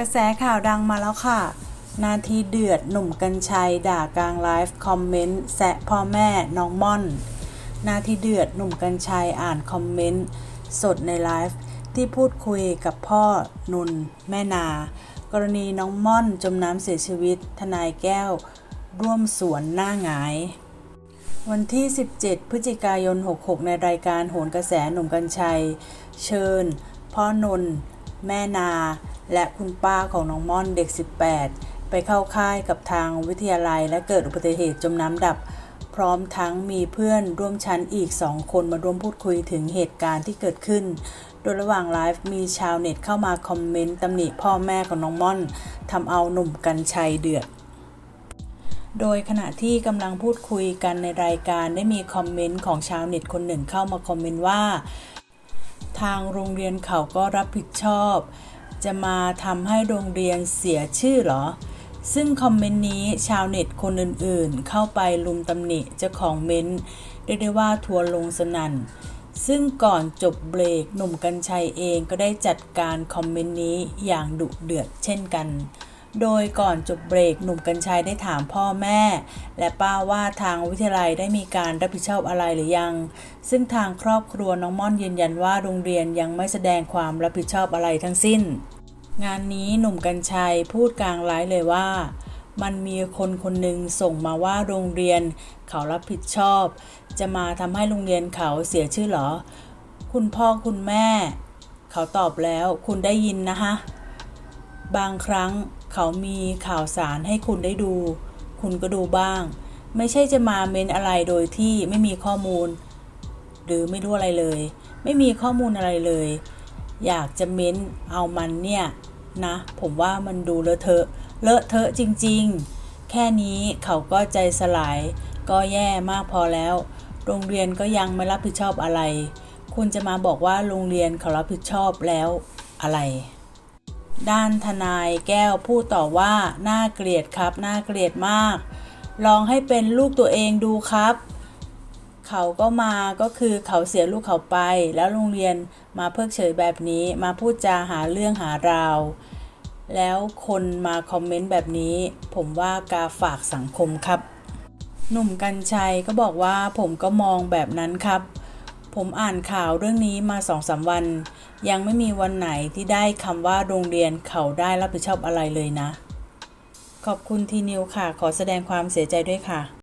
กระแสข่าวดังมาแล้วค่ะ นาทีเดือดหนุ่มกัญชัย ด่ากลางไลฟ์คอมเมนต์แซะพ่อแม่น้องม่อน นาทีเดือดหนุ่มกัญชัยอ่านคอมเมนต์สดในไลฟ์ที่พูดคุยกับพ่อนุนแม่นา กรณีน้องม่อนจมน้ำเสียชีวิต ทนายแก้ว ร่วมสวนหน้าหงาย วันที่ 17 พฤศจิกายน 66 ในรายการโหนกระแสหนุ่มกัญชัย เชิญ พ่อนน แม่นา และคุณป้าของน้องม่อนเด็ก 18 ไปเข้าค่ายกับทางวิทยาลัย และเกิดอุบัติเหตุจมน้ำดับ พร้อมทั้งมีเพื่อนร่วมชั้นอีก2คนมาร่วมพูดคุยถึงเหตุการณ์ที่เกิดขึ้น โดยระหว่างไลฟ์มีชาวเน็ตเข้ามาคอมเมนต์ตำหนิพ่อแม่ของน้องม่อนทำเอาหนุ่มกัญชัยเดือดโดยขณะที่กำลังพูดคุยกันในรายการได้มีคอมเมนต์ของชาวเน็ตคนหนึ่งเข้ามาคอมเมนต์ว่า ทางโรงเรียนเขาก็รับผิดชอบ จะมาทำให้โรงเรียนเสียชื่อเหรอ ซึ่งคอมเมนต์นี้ชาวเน็ตคนอื่นๆ เข้าไปลุมตำหนิเจ้าของเม้นต์เรียกได้ว่าทัวร์ลงสนั่นซึ่งก่อนจบเบรกหนุ่มกัญชัยเองก็ได้จัดการคอมเมนต์นี้อย่างดุเดือดเช่นกัน โดยก่อนจบเบรกหนุ่มกัญชัยได้ถามพ่อแม่ และป้าว่าทางวิทยาลัยได้มีการรับผิดชอบอะไรหรือยัง ซึ่งทางครอบครัวน้องม่อนยืนยันว่าโรงเรียนยังไม่แสดงความรับผิดชอบอะไรทั้งสิ้น งานนี้หนุ่มกัญชัยพูดกลางไลฟ์เลยว่า มันมีคนคนหนึ่งส่งมาว่าโรงเรียนเขารับผิดชอบ จะมาทำให้โรงเรียนเขาเสียชื่อเหรอ คุณพ่อคุณแม่ เขาตอบแล้วคุณได้ยินนะฮะบางครั้ง เขามีข่าวสารให้คุณได้ดู คุณก็ดูบ้าง ไม่ใช่จะมาเมนอะไรโดยที่ไม่มีข้อมูล หรือไม่รู้อะไรเลย ไม่มีข้อมูลอะไรเลย อยากจะเม้นเอามันเนี่ยนะ ผมว่ามันดูเลอะเทอะเลอะเทอะจริง ๆ แค่นี้เขาก็ใจสลาย ก็แย่มากพอแล้ว โรงเรียนก็ยังไม่รับผิดชอบอะไร คุณจะมาบอกว่าโรงเรียนเขารับผิดชอบแล้วอะไร ด้านทนายแก้วพูดต่อว่า น่าเกลียดครับ น่าเกลียดมาก ลองให้เป็นลูกตัวเองดูครับ เขาก็มาก็คือเขาเสียลูกเขาไป แล้วโรงเรียนมาเพิกเฉยแบบนี้ มาพูดจาหาเรื่องหาราว แล้วคนมาคอมเมนต์แบบนี้ ผมว่ากาฝากสังคมครับ หนุ่มกัญชัยก็บอกว่าผมก็มองแบบนั้นครับ ผมอ่านข่าวเรื่องนี้มาสองสามวัน ยังไม่มีวันไหนที่ได้คำว่าโรงเรียนเขาได้รับผิดชอบอะไรเลยนะ ขอบคุณทีนิวค่ะ ขอแสดงความเสียใจด้วยค่ะ